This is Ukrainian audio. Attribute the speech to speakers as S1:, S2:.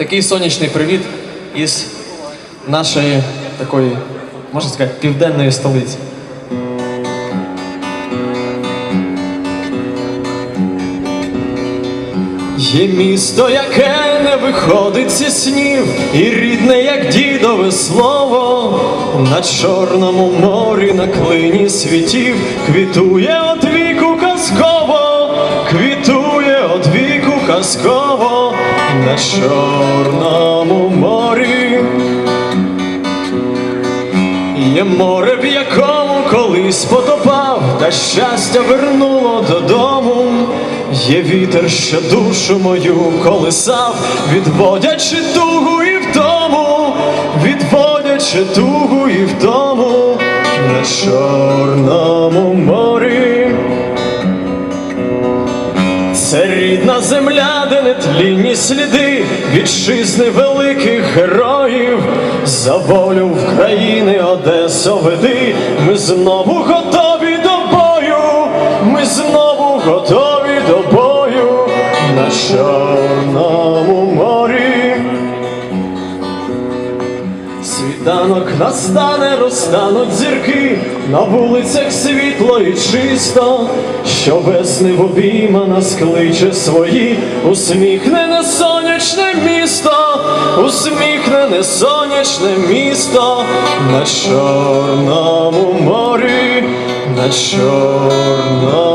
S1: Такий сонячний привіт із нашої такої, можна сказати, південної столиці. Є місто, яке не виходить зі снів, і рідне, як дідове слово, на Чорному морі, на клині світів, квітує от віку казково, квітує от віку казково, на Чорному морі. Є море, в якому колись потопав, та щастя вернуло додому. Є вітер, що душу мою колисав, відводячи тугу і втому, відводячи тугу і втому на Чорному морі. Це рідна земля, де не тлінні сліди вітчизни великих героїв. За волю України Одесо веди, ми знову готові до бою, ми знову готові до бою. На Чорному Світанок настане, розтануть зірки, на вулицях світло і чисто, що весни в обійма нас кличе свої, усміхнене сонячне місто, усміхнене сонячне місто. На Чорному морі, на Чорному